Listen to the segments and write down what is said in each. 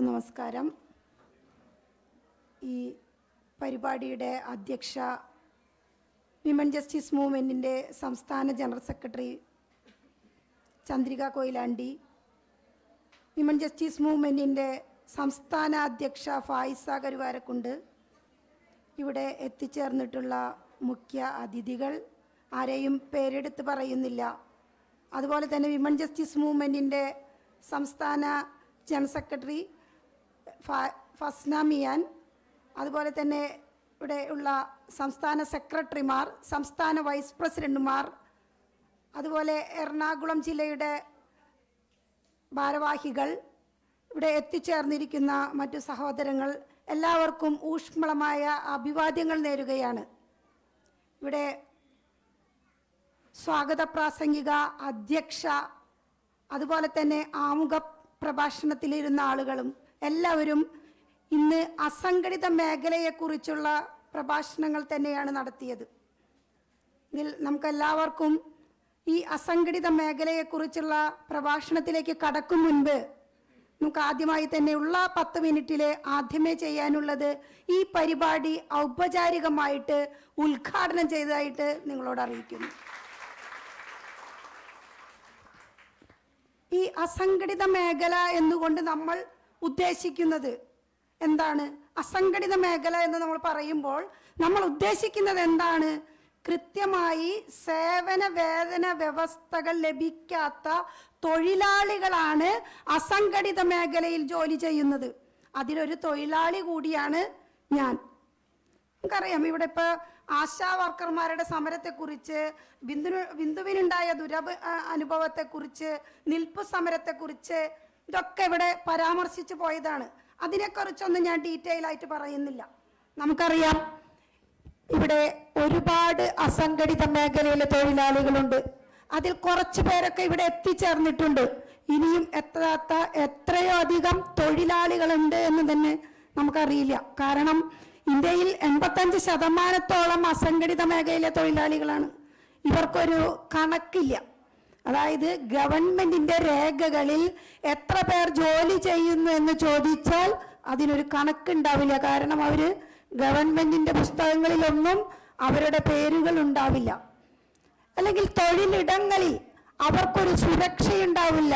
എല്ലാവർക്കും നമസ്കാരം. ഈ പരിപാടിയുടെ അധ്യക്ഷ വിമൻ ജസ്റ്റിസ് മൂവ്മെന്റിന്റെ സംസ്ഥാന general secretary Chandrika Koyilandy women justice മൂവ്മെന്റിന്റെ സംസ്ഥാന അധ്യക്ഷ ഫായിസ കരുവാരക്കുണ്ട്. ഇവിടെ എത്തിച്ചേർന്നിട്ടുള്ള മുഖ്യ അതിഥികൾ ആരെയും പേരെടുത്ത് പറയുന്നില്ല. അതുപോലെ തന്നെ വിമൻ ജസ്റ്റിസ് മൂവ്മെന്റിന്റെ സംസ്ഥാന ജനറൽ സെക്രട്ടറി ഫ- ഫസ്ന മിയാൻ അതുപോലെ തന്നെ ഇവിടെ ഉള്ള സംസ്ഥാന സെക്രട്ടറിമാർ സംസ്ഥാന വൈസ് പ്രസിഡന്റുമാർ അതുപോലെ എറണാകുളം ജില്ലയുടെ ഭാരവാഹികൾ ഇവിടെ എത്തിച്ചേർന്നിരിക്കുന്ന മറ്റു സഹോദരങ്ങൾ എല്ലാവർക്കും ഊഷ്മളമായ അഭിവാദ്യങ്ങൾ നേരുകയാണ്. ഇവിടെ സ്വാഗത പ്രാസംഗിക അധ്യക്ഷ അതുപോലെ തന്നെ ആമുഖ പ്രഭാഷണത്തിലിരുന്ന ആളുകളും എല്ലാവരും ഇന്ന് അസംഘടിത മേഖലയെക്കുറിച്ചുള്ള പ്രഭാഷണങ്ങൾ തന്നെയാണ് നടത്തിയത്. ഇതിൽ നമുക്കെല്ലാവർക്കും ഈ അസംഘടിത മേഖലയെക്കുറിച്ചുള്ള പ്രഭാഷണത്തിലേക്ക് കടക്കും മുൻപ് നമുക്ക് ആദ്യമായി തന്നെയുള്ള പത്ത് മിനിറ്റിൽ ആദ്യമേ ചെയ്യാനുള്ളത് ഈ പരിപാടി ഔപചാരികമായിട്ട് ഉദ്ഘാടനം ചെയ്തതായിട്ട് നിങ്ങളോട് അറിയിക്കുന്നു. ഈ അസംഘടിത മേഖല എന്നുകൊണ്ട് നമ്മൾ ഉദ്ദേശിക്കുന്നത്. എന്താണ്? അസംഘടിത മേഖല എന്ന് നമ്മൾ പറയുമ്പോൾ നമ്മൾ ഉദ്ദേശിക്കുന്നത് എന്താണ്? കൃത്യമായി സേവന വേതന വ്യവസ്ഥകൾ ലഭിക്കാത്ത തൊഴിലാളികളാണ് അസംഘടിത മേഖലയിൽ ജോലി ചെയ്യുന്നത്. അതിലൊരു തൊഴിലാളി കൂടിയാണ് ഞാൻ. നമുക്കറിയാം ഇവിടെ ഇപ്പൊ ആശാ വർക്കർമാരുടെ സമരത്തെക്കുറിച്ച് ബിന്ദു ബിന്ദുവിനുണ്ടായ ദുരഭ അനുഭവത്തെക്കുറിച്ച് നിൽപ്പ് സമരത്തെക്കുറിച്ച് ഇതൊക്കെ ഇവിടെ പരാമർശിച്ചു പോയതാണ്. അതിനെക്കുറിച്ചൊന്നും ഞാൻ ഡീറ്റെയിൽ ആയിട്ട് പറയുന്നില്ല. നമുക്കറിയാം ഇവിടെ ഒരുപാട് അസംഘടിത മേഖലയിലെ തൊഴിലാളികളുണ്ട്. അതിൽ കുറച്ചു പേരൊക്കെ ഇവിടെ എത്തിച്ചേർന്നിട്ടുണ്ട്. ഇനിയും എത്താത്ത എത്രയോ അധികം തൊഴിലാളികളുണ്ട് എന്ന് തന്നെ നമുക്കറിയില്ല. കാരണം ഇന്ത്യയിൽ എൺപത്തഞ്ച് ശതമാനത്തോളം അസംഘടിത മേഖലയിലെ തൊഴിലാളികളാണ്. ഇവർക്കൊരു കണക്കില്ല. അതായത് ഗവൺമെന്റിന്റെ രേഖകളിൽ എത്ര പേർ ജോലി ചെയ്യുന്നു എന്ന് ചോദിച്ചാൽ അതിനൊരു കണക്കുണ്ടാവില്ല. കാരണം അവർ ഗവൺമെന്റിന്റെ പുസ്തകങ്ങളിലൊന്നും അവരുടെ പേരുകൾ ഉണ്ടാവില്ല. അല്ലെങ്കിൽ തൊഴിലിടങ്ങളിൽ അവർക്കൊരു സുരക്ഷയുണ്ടാവില്ല.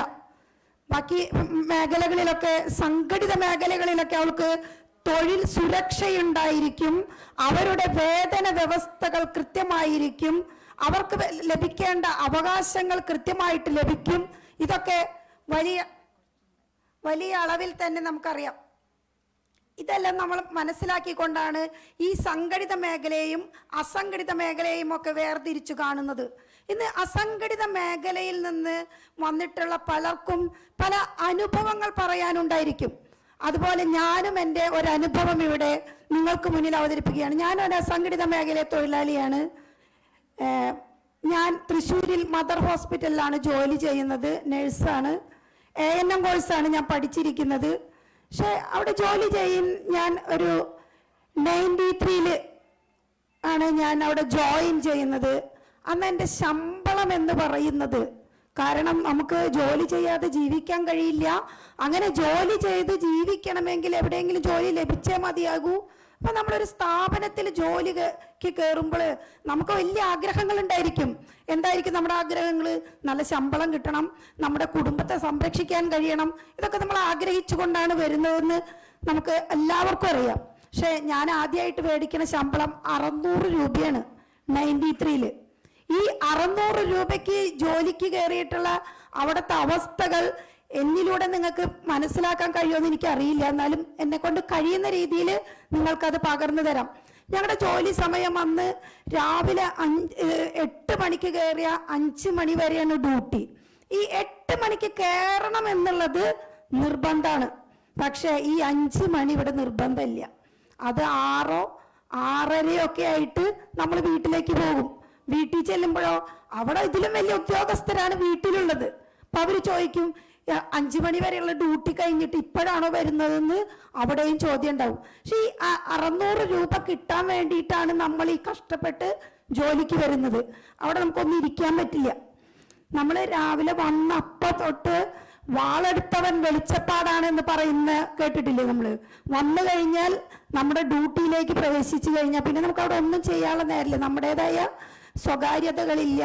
ബാക്കി മേഖലകളിലൊക്കെ സംഘടിത മേഖലകളിലൊക്കെ അവൾക്ക് തൊഴിൽ സുരക്ഷയുണ്ടായിരിക്കും. അവരുടെ വേതന വ്യവസ്ഥകൾ കൃത്യമായിരിക്കും. അവർക്ക് ലഭിക്കേണ്ട അവകാശങ്ങൾ കൃത്യമായിട്ട് ലഭിക്കും. ഇതൊക്കെ വലിയ വലിയ അളവിൽ തന്നെ നമുക്കറിയാം. ഇതെല്ലാം നമ്മൾ മനസ്സിലാക്കിക്കൊണ്ടാണ് ഈ സംഘടിത മേഖലയും അസംഘടിത മേഖലയും ഒക്കെ വേർതിരിച്ചു കാണുന്നത്. ഇന്ന് അസംഘടിത മേഖലയിൽ നിന്ന് വന്നിട്ടുള്ള പലർക്കും പല അനുഭവങ്ങൾ പറയാനുണ്ടായിരിക്കും. അതുപോലെ ഞാനും എന്റെ ഒരു അനുഭവം ഇവിടെ നിങ്ങൾക്ക് മുന്നിൽ അവതരിപ്പിക്കുകയാണ്. ഞാനൊരു അസംഘടിത മേഖലയെ തൊഴിലാളിയാണ്. ഞാൻ തൃശ്ശൂരിൽ മദർ ഹോസ്പിറ്റലിലാണ് ജോലി ചെയ്യുന്നത് നഴ്സാണ്. എ എൻ എം കോഴ്സാണ് ഞാൻ പഠിച്ചിരിക്കുന്നത്. പക്ഷെ അവിടെ ജോലി ചെയ്യും ഞാൻ ഒരു നയന്റി ത്രീയിൽ ആണ് ഞാൻ അവിടെ ജോയിൻ ചെയ്യുന്നത്. അന്ന് എന്റെ ശമ്പളം എന്ന് പറയുന്നത് കാരണം നമുക്ക് ജോലി ചെയ്യാതെ ജീവിക്കാൻ കഴിയില്ല. അങ്ങനെ ജോലി ചെയ്ത് ജീവിക്കണമെങ്കിൽ എവിടെയെങ്കിലും ജോലി ലഭിച്ചേ മതിയാകൂ. അപ്പൊ നമ്മളൊരു സ്ഥാപനത്തിൽ ജോലിക്ക് കയറുമ്പോൾ നമുക്ക് വലിയ ആഗ്രഹങ്ങൾ ഉണ്ടായിരിക്കും. എന്തായിരിക്കും നമ്മുടെ ആഗ്രഹങ്ങൾ? നല്ല ശമ്പളം കിട്ടണം നമ്മുടെ കുടുംബത്തെ സംരക്ഷിക്കാൻ കഴിയണം. ഇതൊക്കെ നമ്മൾ ആഗ്രഹിച്ചുകൊണ്ടാണ് വരുന്നതെന്ന് നമുക്ക് എല്ലാവർക്കും അറിയാം. പക്ഷെ ഞാൻ ആദ്യമായിട്ട് മേടിക്കുന്ന ശമ്പളം അറുന്നൂറ് രൂപയാണ്. നയന്റി ത്രീയിൽ. ഈ അറുന്നൂറ് രൂപയ്ക്ക് ജോലിക്ക് കയറിയിട്ടുള്ള അവിടുത്തെ അവസ്ഥകൾ എന്നിലൂടെ നിങ്ങൾക്ക് മനസ്സിലാക്കാൻ കഴിയുമെന്ന് എനിക്ക് അറിയില്ല എന്നാലും എന്നെ കൊണ്ട് കഴിയുന്ന രീതിയിൽ നിങ്ങൾക്കത് പകർന്നു തരാം. ഞങ്ങളുടെ ജോലി സമയം അന്ന് രാവിലെ അഞ്ച് എട്ട് മണിക്ക് കയറിയ അഞ്ച് മണി വരെയാണ് ഡ്യൂട്ടി. ഈ എട്ട് മണിക്ക് കയറണം എന്നുള്ളത് നിർബന്ധമാണ്. പക്ഷേ ഈ അഞ്ച് മണി ഇവിടെ നിർബന്ധമില്ല. അത് ആറോ ആറരയോ ഒക്കെ ആയിട്ട് നമ്മൾ വീട്ടിലേക്ക് പോകും. വീട്ടിൽ ചെല്ലുമ്പോഴോ? അവിടെ ഇതിലും വലിയ ഉദ്യോഗസ്ഥരാണ് വീട്ടിലുള്ളത്. അപ്പൊ അവർ ചോദിക്കും "യ, അഞ്ചു മണി വരെയുള്ള ഡ്യൂട്ടി കഴിഞ്ഞിട്ട് ഇപ്പോഴാണോ വരുന്നതെന്ന്? അവിടെയും ചോദ്യം ഉണ്ടാവും. പക്ഷെ ഈ അറുന്നൂറ് രൂപ കിട്ടാൻ വേണ്ടിയിട്ടാണ് നമ്മൾ ഈ കഷ്ടപ്പെട്ട് ജോലിക്ക് വരുന്നത്. അവിടെ നമുക്കൊന്നും ഇരിക്കാൻ പറ്റില്ല. നമ്മൾ രാവിലെ വന്ന അപ്പ തൊട്ട് വാളെടുത്തവൻ വെളിച്ചപ്പാടാണ് എന്ന് പറയുന്ന കേട്ടിട്ടില്ലേ നമ്മൾ വന്നു കഴിഞ്ഞാൽ നമ്മുടെ ഡ്യൂട്ടിയിലേക്ക് പ്രവേശിച്ചു കഴിഞ്ഞാൽ പിന്നെ നമുക്ക് അവിടെ ഒന്നും ചെയ്യാനുള്ള നേരില്ല നമ്മുടേതായ സ്വകാര്യതകളില്ല.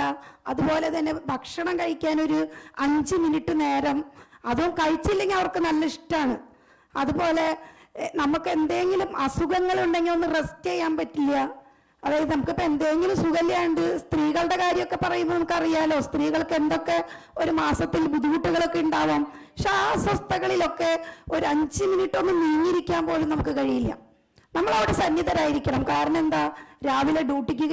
അതുപോലെ തന്നെ ഭക്ഷണം കഴിക്കാൻ ഒരു അഞ്ച് മിനിറ്റ് നേരം അതും കഴിച്ചില്ലെങ്കിൽ അവർക്ക് നല്ല ഇഷ്ടമാണ് അതുപോലെ നമുക്ക് എന്തെങ്കിലും അസുഖങ്ങൾ ഉണ്ടെങ്കിൽ ഒന്ന് റെസ്റ്റ് ചെയ്യാൻ പറ്റില്ല. അതായത് നമുക്കിപ്പോൾ എന്തെങ്കിലും സുഖമില്ലാണ്ട് സ്ത്രീകളുടെ കാര്യമൊക്കെ പറയുമ്പോൾ നമുക്കറിയാലോ സ്ത്രീകൾക്ക് എന്തൊക്കെ ഒരു മാസത്തിൽ ബുദ്ധിമുട്ടുകളൊക്കെ ഉണ്ടാവാം. പക്ഷെ ആ അസ്വസ്ഥകളിലൊക്കെ ഒരു അഞ്ച് മിനിറ്റ് ഒന്ന് നീങ്ങിയിരിക്കാൻ പോലും നമുക്ക് കഴിയില്ല. നമ്മൾ അവിടെ സന്നിധരായിരിക്കണം. കാരണം എന്താ? രാവിലെ ഡ്യൂട്ടിക്ക്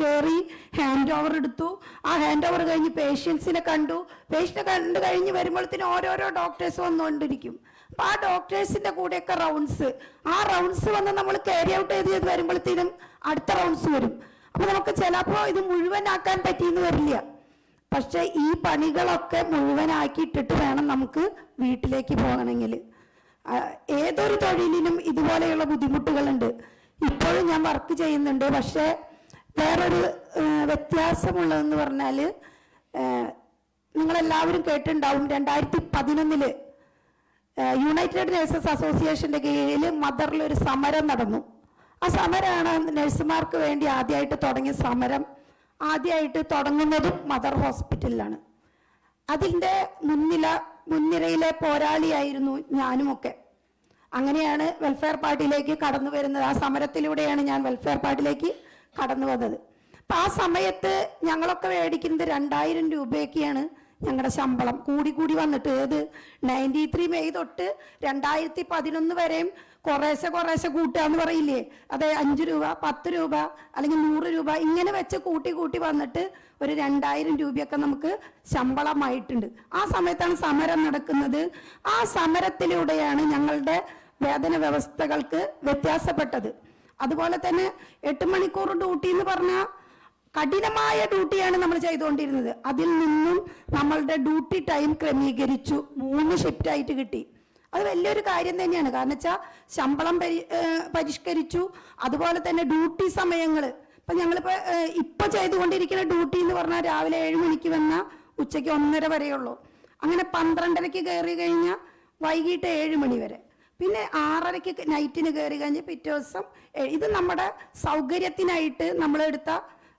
കയറി ഹാൻഡ് ഓവർ എടുത്തു. ആ ഹാൻഡ് ഓവർ കഴിഞ്ഞ് പേഷ്യൻസിനെ കണ്ടു. പേഷ്യനെ കണ്ടു കഴിഞ്ഞ് വരുമ്പോഴത്തേനും ഓരോരോ ഡോക്ടേഴ്സ് വന്നുകൊണ്ടിരിക്കും. അപ്പം ആ ഡോക്ടേഴ്സിന്റെ കൂടെയൊക്കെ റൗണ്ട്സ് ആ റൗണ്ട്സ് വന്ന് നമ്മൾ ക്യാരി ഔട്ട് ചെയ്ത് ചെയ്ത് വരുമ്പോഴത്തേനും അടുത്ത റൗണ്ട്സ് വരും. അപ്പോൾ നമുക്ക് ചിലപ്പോൾ ഇത് മുഴുവനാക്കാൻ പറ്റിയെന്ന് വരില്ല. പക്ഷെ ഈ പണികളൊക്കെ മുഴുവനാക്കിയിട്ടിട്ട് വേണം നമുക്ക് വീട്ടിലേക്ക് പോകണമെങ്കിൽ. ഏതൊരു തൊഴിലിനും ഇതുപോലെയുള്ള ബുദ്ധിമുട്ടുകളുണ്ട്. ഇപ്പോഴും ഞാൻ വർക്ക് ചെയ്യുന്നുണ്ട്. പക്ഷേ വേറൊരു വ്യത്യാസമുള്ളതെന്ന് പറഞ്ഞാൽ നിങ്ങളെല്ലാവരും കേട്ടിട്ടുണ്ടാവും രണ്ടായിരത്തി പതിനൊന്നിൽ യുണൈറ്റഡ് നഴ്സസ് അസോസിയേഷന്റെ കീഴിൽ മദറിൽ ഒരു സമരം നടന്നു. ആ സമരമാണ് നഴ്സുമാർക്ക് വേണ്ടി ആദ്യമായിട്ട് തുടങ്ങിയ സമരം. ആദ്യമായിട്ട് തുടങ്ങുന്നതും മദർ ഹോസ്പിറ്റലിലാണ്. അതിന്റെ മുൻനില മുൻനിരയിലെ പോരാളിയായിരുന്നു ഞാനുമൊക്കെ. അങ്ങനെയാണ് വെൽഫെയർ പാർട്ടിയിലേക്ക് കടന്നു വരുന്നത് ആ സമരത്തിലൂടെയാണ് ഞാൻ വെൽഫെയർ പാർട്ടിയിലേക്ക് കടന്നു വന്നത്. അപ്പം ആ സമയത്ത് ഞങ്ങളൊക്കെ മേടിക്കുന്നത് രണ്ടായിരം രൂപയൊക്കെയാണ് ഞങ്ങളുടെ ശമ്പളം. കൂടി കൂടി വന്നിട്ട് ഏത്? നയന്റി ത്രീ മെയ് തൊട്ട് രണ്ടായിരത്തി പതിനൊന്ന് വരെയും കുറേശ്ശെ കുറേശ്ശെ കൂട്ടുക എന്ന് പറയില്ലേ? അതെ അഞ്ച് രൂപ പത്ത് രൂപ അല്ലെങ്കിൽ നൂറ് രൂപ ഇങ്ങനെ വെച്ച് കൂട്ടി കൂട്ടി വന്നിട്ട് ഒരു രണ്ടായിരം രൂപയൊക്കെ നമുക്ക് ശമ്പളമായിട്ടുണ്ട്. ആ സമയത്താണ് സമരം നടക്കുന്നത്. ആ സമരത്തിലൂടെയാണ് ഞങ്ങളുടെ വേതന വ്യവസ്ഥകൾക്ക് വ്യത്യാസപ്പെട്ടത്. അതുപോലെ തന്നെ എട്ട് മണിക്കൂർ ഡ്യൂട്ടി എന്ന് പറഞ്ഞാൽ കഠിനമായ ഡ്യൂട്ടിയാണ് നമ്മൾ ചെയ്തുകൊണ്ടിരുന്നത്. അതിൽ നിന്നും നമ്മളുടെ ഡ്യൂട്ടി ടൈം ക്രമീകരിച്ചു. മൂന്ന് ഷിഫ്റ്റ് ആയിട്ട് കിട്ടി. അത് വലിയൊരു കാര്യം തന്നെയാണ്. കാരണം വെച്ചാൽ ശമ്പളം പരി പരിഷ്കരിച്ചു. അതുപോലെ തന്നെ ഡ്യൂട്ടി സമയങ്ങൾ ഇപ്പം ഞങ്ങളിപ്പോൾ ഇപ്പം ചെയ്തുകൊണ്ടിരിക്കുന്ന ഡ്യൂട്ടി എന്ന് പറഞ്ഞാൽ രാവിലെ ഏഴ് മണിക്ക് വന്ന ഉച്ചയ്ക്ക് ഒന്നര വരെയുള്ളൂ. അങ്ങനെ പന്ത്രണ്ടരയ്ക്ക് കയറി കഴിഞ്ഞാൽ വൈകിട്ട് ഏഴ് മണി വരെ. പിന്നെ ആറരയ്ക്ക് നൈറ്റിന് കയറി കഴിഞ്ഞ് പിറ്റേ ദിവസം ഇത് നമ്മുടെ സൗകര്യത്തിനായിട്ട് നമ്മളെടുത്ത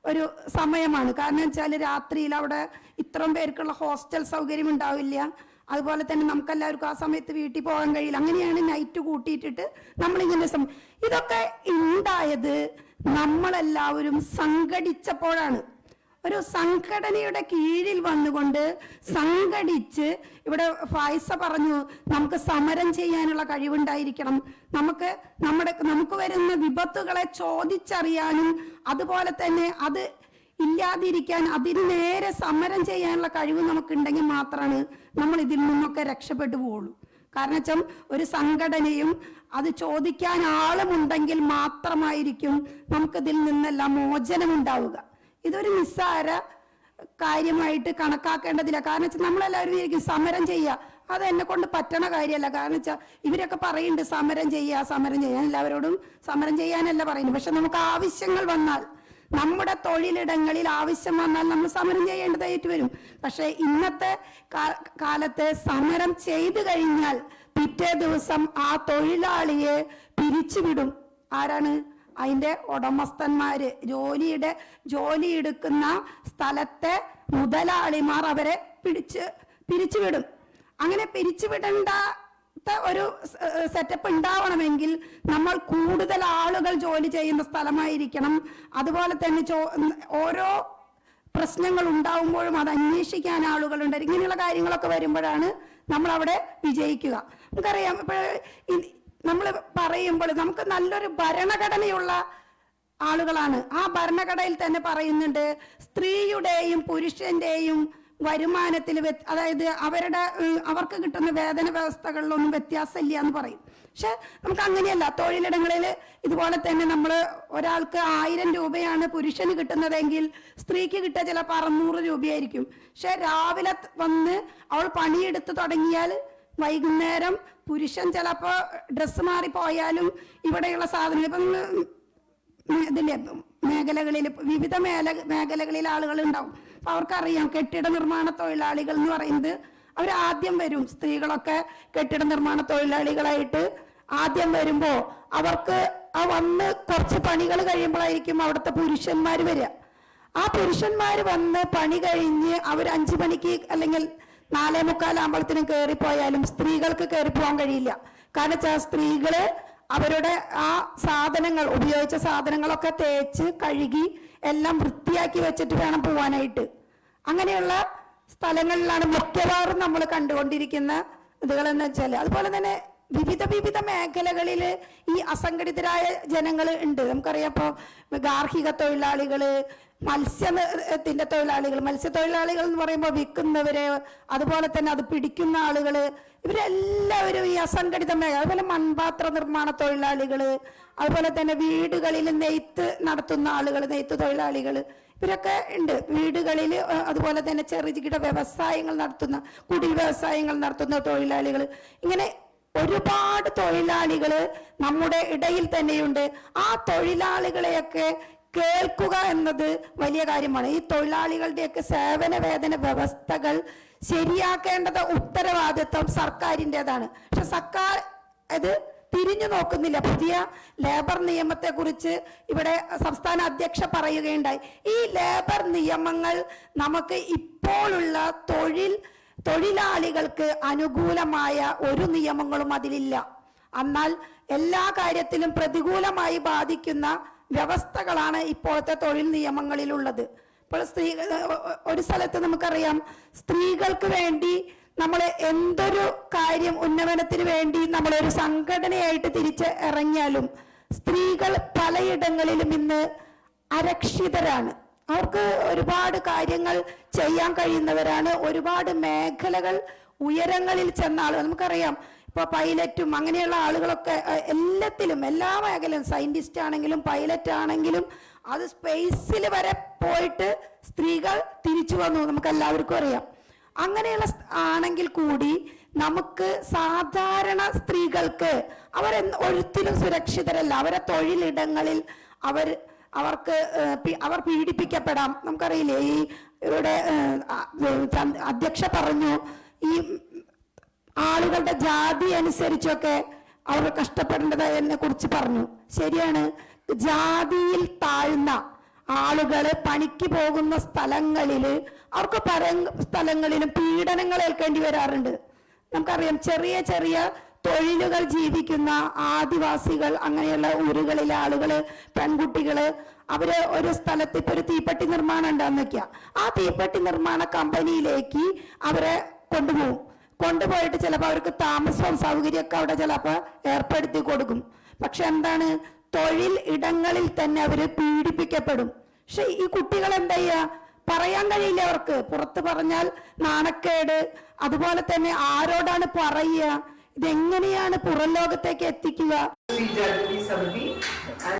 ഒരു സമയമാണ്. കാരണം വെച്ചാൽ രാത്രിയിൽ അവിടെ ഇത്രയും പേർക്കുള്ള ഹോസ്റ്റൽ സൗകര്യം ഉണ്ടാവില്ല. അതുപോലെ തന്നെ നമുക്കെല്ലാവർക്കും ആ സമയത്ത് വീട്ടിൽ പോകാൻ കഴിയില്ല. അങ്ങനെയാണ് നൈറ്റ് കൂട്ടിയിട്ടിട്ട് നമ്മളിങ്ങനെ സം ഇതൊക്കെ ഉണ്ടായത് നമ്മളെല്ലാവരും സംഘടിച്ചപ്പോഴാണ്. ഒരു സംഘടനയുടെ കീഴിൽ വന്നുകൊണ്ട് സംഘടിച്ച് ഇവിടെ ഫായ്സ പറഞ്ഞു നമുക്ക് സമരം ചെയ്യാനുള്ള കഴിവുണ്ടായിരിക്കണം. നമുക്ക് നമ്മുടെ നമുക്ക് വരുന്ന വിപത്തുകളെ ചോദിച്ചറിയാനും അതുപോലെ തന്നെ അത് ഇല്ലാതിരിക്കാൻ അതിന് നേരെ സമരം ചെയ്യാനുള്ള കഴിവ് നമുക്കുണ്ടെങ്കിൽ മാത്രമാണ് നമ്മൾ ഇതിൽ നിന്നൊക്കെ രക്ഷപ്പെട്ടു പോവുള്ളൂ. കാരണം വെച്ചാൽ ഒരു സംഘടനയും അത് ചോദിക്കാൻ ആളുമുണ്ടെങ്കിൽ മാത്രമായിരിക്കും നമുക്കിതിൽ നിന്നെല്ലാം മോചനം ഉണ്ടാവുക ഇതൊരു നിസ്സാര കാര്യമായിട്ട് കണക്കാക്കേണ്ടതില്ല. കാരണം വെച്ചാൽ നമ്മളെല്ലാവരും വിചാരിക്കും സമരം ചെയ്യുക അത് എന്നെ കൊണ്ട് പറ്റണ കാര്യമല്ല കാരണം വെച്ചാൽ ഇവരൊക്കെ പറയുന്നുണ്ട് സമരം ചെയ്യുക സമരം ചെയ്യാൻ എല്ലാവരോടും സമരം ചെയ്യാനല്ല പറയുന്നത്. പക്ഷെ നമുക്ക് ആവശ്യങ്ങൾ വന്നാൽ നമ്മുടെ തൊഴിലിടങ്ങളിൽ ആവശ്യം വന്നാൽ നമ്മൾ സമരം ചെയ്യേണ്ടതായിട്ട് വരും പക്ഷേ ഇന്നത്തെ കാലത്തെ സമരം ചെയ്തു കഴിഞ്ഞാൽ പിറ്റേ ദിവസം ആ തൊഴിലാളിയെ പിരിച്ചുവിടും. ആരാണ്? അതിന്റെ ഉടമസ്ഥന്മാർ ജോലിയുടെ ജോലി എടുക്കുന്ന സ്ഥലത്തെ മുതലാളിമാർ അവരെ പിടിച്ച് പിരിച്ചുവിടും. അങ്ങനെ പിരിച്ചുവിടേണ്ട ഒരു സെറ്റപ്പ് ഉണ്ടാവണമെങ്കിൽ നമ്മൾ കൂടുതൽ ആളുകൾ ജോലി ചെയ്യുന്ന സ്ഥലമായിരിക്കണം. അതുപോലെ തന്നെ ഓരോ പ്രശ്നങ്ങൾ ഉണ്ടാവുമ്പോഴും അത് അന്വേഷിക്കാൻ ആളുകളുണ്ട്. ഇങ്ങനെയുള്ള കാര്യങ്ങളൊക്കെ വരുമ്പോഴാണ് നമ്മൾ അവിടെ വിജയിക്കുക. നമുക്കറിയാം ഇപ്പോൾ നമ്മൾ പറയുമ്പോൾ നമുക്ക് നല്ലൊരു ഭരണഘടനയുള്ള ആളുകളാണ്. ആ ഭരണഘടനയിൽ തന്നെ പറയുന്നുണ്ട് സ്ത്രീയുടെയും പുരുഷന്റെയും വരുമാനത്തിൽ അതായത് അവരുടെ അവർക്ക് കിട്ടുന്ന വേതന വ്യവസ്ഥകളിലൊന്നും വ്യത്യാസമില്ല എന്ന് പറയും. പക്ഷെ നമുക്ക് അങ്ങനെയല്ല. തൊഴിലിടങ്ങളിൽ ഇതുപോലെ തന്നെ നമ്മൾ ഒരാൾക്ക് ആയിരം രൂപയാണ് പുരുഷന് കിട്ടുന്നതെങ്കിൽ സ്ത്രീക്ക് കിട്ടുക ചിലപ്പോൾ അറുന്നൂറ് രൂപയായിരിക്കും. പക്ഷെ രാവിലെ വന്ന് അവൾ പണിയെടുത്ത് തുടങ്ങിയാൽ വൈകുന്നേരം പുരുഷൻ ചിലപ്പോൾ ഡ്രസ്സ് മാറിപ്പോയാലും ഇവിടെയുള്ള സാധനം ഇപ്പം ഇതില്ലേ മേഖലകളിൽ വിവിധ മേല മേഖലകളിൽ ആളുകൾ ഉണ്ടാവും. അപ്പം അവർക്കറിയാം കെട്ടിട നിർമ്മാണ തൊഴിലാളികൾ എന്ന് പറയുന്നത് അവർ ആദ്യം വരും. സ്ത്രീകളൊക്കെ കെട്ടിട നിർമ്മാണ തൊഴിലാളികളായിട്ട് ആദ്യം വരുമ്പോൾ അവർക്ക് ആ വന്ന് കുറച്ച് പണികൾ കഴിയുമ്പോഴായിരിക്കും അവിടുത്തെ പുരുഷന്മാർ വരിക. ആ പുരുഷന്മാർ വന്ന് പണി കഴിഞ്ഞ് അവർ അഞ്ചു മണിക്ക് അല്ലെങ്കിൽ നാലേ മുക്കാലാകുമ്പോഴത്തേനും കയറിപ്പോയാലും സ്ത്രീകൾക്ക് കയറി പോകാൻ കഴിയില്ല. കാരണം വെച്ചാൽ സ്ത്രീകൾ അവരുടെ ആ സാധനങ്ങൾ ഉപയോഗിച്ച സാധനങ്ങളൊക്കെ തേച്ച് കഴുകി എല്ലാം വൃത്തിയാക്കി വെച്ചിട്ട് വേണം പോവാനായിട്ട്. അങ്ങനെയുള്ള സ്ഥലങ്ങളിലാണ് മിക്കവാറും നമ്മൾ കണ്ടുകൊണ്ടിരിക്കുന്ന ഇതുകളെന്ന് വെച്ചാൽ അതുപോലെ തന്നെ വിവിധ വിവിധ മേഖലകളിൽ ഈ അസംഘടിതരായ ജനങ്ങൾ ഉണ്ട്. നമുക്കറിയാം ഇപ്പോൾ ഗാർഹിക തൊഴിലാളികൾ മത്സ്യത്തിന്റെ തൊഴിലാളികൾ മത്സ്യത്തൊഴിലാളികൾ എന്ന് പറയുമ്പോൾ വിൽക്കുന്നവര് അതുപോലെ തന്നെ അത് പിടിക്കുന്ന ആളുകൾ ഇവരെല്ലാവരും ഈ അസംഘടിത മേഖല അതുപോലെ മൺപാത്ര നിർമ്മാണ തൊഴിലാളികൾ അതുപോലെ തന്നെ വീടുകളിൽ നെയ്ത്ത് നടത്തുന്ന ആളുകൾ നെയ്ത്ത് തൊഴിലാളികൾ ഇവരൊക്കെ ഉണ്ട്. വീടുകളിൽ അതുപോലെ തന്നെ ചെറുകിട വ്യവസായങ്ങൾ നടത്തുന്ന കുടിൽ വ്യവസായങ്ങൾ നടത്തുന്ന തൊഴിലാളികൾ ഇങ്ങനെ ഒരുപാട് തൊഴിലാളികൾ നമ്മുടെ ഇടയിൽ തന്നെയുണ്ട്. ആ തൊഴിലാളികളെയൊക്കെ കേൾക്കുക എന്നത് വലിയ കാര്യമാണ്. ഈ തൊഴിലാളികളുടെയൊക്കെ സേവന വേതന വ്യവസ്ഥകൾ ശരിയാക്കേണ്ടത് ഉത്തരവാദിത്വം സർക്കാരിന്റെതാണ്. പക്ഷെ സർക്കാർ അത് തിരിഞ്ഞു നോക്കുന്നില്ല. പുതിയ ലേബർ നിയമത്തെ കുറിച്ച് ഇവിടെ സംസ്ഥാന അധ്യക്ഷ പറയുകയുണ്ടായി. ഈ ലേബർ നിയമങ്ങൾ നമുക്ക് ഇപ്പോഴുള്ള തൊഴിൽ തൊഴിലാളികൾക്ക് അനുകൂലമായ ഒരു നിയമങ്ങളും അതിലില്ല. എന്നാൽ എല്ലാ കാര്യത്തിലും പ്രതികൂലമായി ബാധിക്കുന്ന വ്യവസ്ഥകളാണ് ഇപ്പോഴത്തെ തൊഴിൽ നിയമങ്ങളിലുള്ളത്. ഇപ്പോൾ സ്ത്രീ ഒരു സ്ഥലത്ത് നമുക്കറിയാം സ്ത്രീകൾക്ക് വേണ്ടി നമ്മൾ എന്തൊരു കാര്യം ഉന്നമനത്തിന് വേണ്ടി നമ്മളൊരു സംഘടനയായിട്ട് തിരിച്ച് ഇറങ്ങിയാലും സ്ത്രീകൾ പലയിടങ്ങളിലും ഇന്ന് അരക്ഷിതരാണ്. അവർക്ക് ഒരുപാട് കാര്യങ്ങൾ ചെയ്യാൻ കഴിയുന്നവരാണ്. ഒരുപാട് മേഖലകൾ ഉയരങ്ങളിൽ ചെന്ന ആളുകൾ. നമുക്കറിയാം ഇപ്പൊ പൈലറ്റും അങ്ങനെയുള്ള ആളുകളൊക്കെ എല്ലാത്തിലും എല്ലാ മേഖലയും സയന്റിസ്റ്റ് ആണെങ്കിലും പൈലറ്റ് ആണെങ്കിലും അത് സ്പേസിൽ വരെ പോയിട്ട് സ്ത്രീകൾ തിരിച്ചു വന്നു. നമുക്ക് എല്ലാവർക്കും അറിയാം. അങ്ങനെയുള്ള ആണെങ്കിൽ കൂടി നമുക്ക് സാധാരണ സ്ത്രീകൾക്ക് അവർ ഒഴുത്തിലും സുരക്ഷിതരല്ല. അവരെ തൊഴിലിടങ്ങളിൽ അവർ അവർക്ക് അവർ പീഡിപ്പിക്കപ്പെടാം. നമുക്കറിയില്ലേ ഈ ഇവിടെ അധ്യക്ഷ പറഞ്ഞു ഈ ആളുകളുടെ ജാതി അനുസരിച്ചൊക്കെ അവർ കഷ്ടപ്പെടേണ്ടതിനെ കുറിച്ച് പറഞ്ഞു. ശരിയാണ്. ജാതിയിൽ താഴ്ന്ന ആളുകൾ പണിക്ക് പോകുന്ന സ്ഥലങ്ങളിൽ അവർക്ക് പല സ്ഥലങ്ങളിലും പീഡനങ്ങൾ ഏൽക്കേണ്ടി വരാറുണ്ട്. നമുക്കറിയാം ചെറിയ ചെറിയ തൊഴിലുകൾ ജീവിക്കുന്ന ആദിവാസികൾ അങ്ങനെയുള്ള ഊരുകളിലെ ആളുകൾ പെൺകുട്ടികൾ അവർ ഒരു സ്ഥലത്ത് ഇപ്പൊ ഒരു തീപ്പെട്ടി നിർമ്മാണം ഉണ്ടാന്ന് ആ തീപ്പെട്ടി നിർമ്മാണ കമ്പനിയിലേക്ക് അവരെ കൊണ്ടുപോകും. കൊണ്ടുപോയിട്ട് ചിലപ്പോൾ അവർക്ക് താമസവും സൗകര്യമൊക്കെ അവിടെ ചിലപ്പോൾ ഏർപ്പെടുത്തി കൊടുക്കും. പക്ഷെ എന്താണ്? തൊഴിൽ ഇടങ്ങളിൽ തന്നെ അവർ പീഡിപ്പിക്കപ്പെടും. പക്ഷെ ഈ കുട്ടികൾ എന്താ ചെയ്യുക പറയാൻ കഴിയില്ല അവർക്ക്. പുറത്ത് പറഞ്ഞാൽ നാണക്കേട്. അതുപോലെ തന്നെ ആരോടാണ് പറയുക? ഇതെങ്ങനെയാണ് പുറം ലോകത്തേക്ക് എത്തിക്കുക?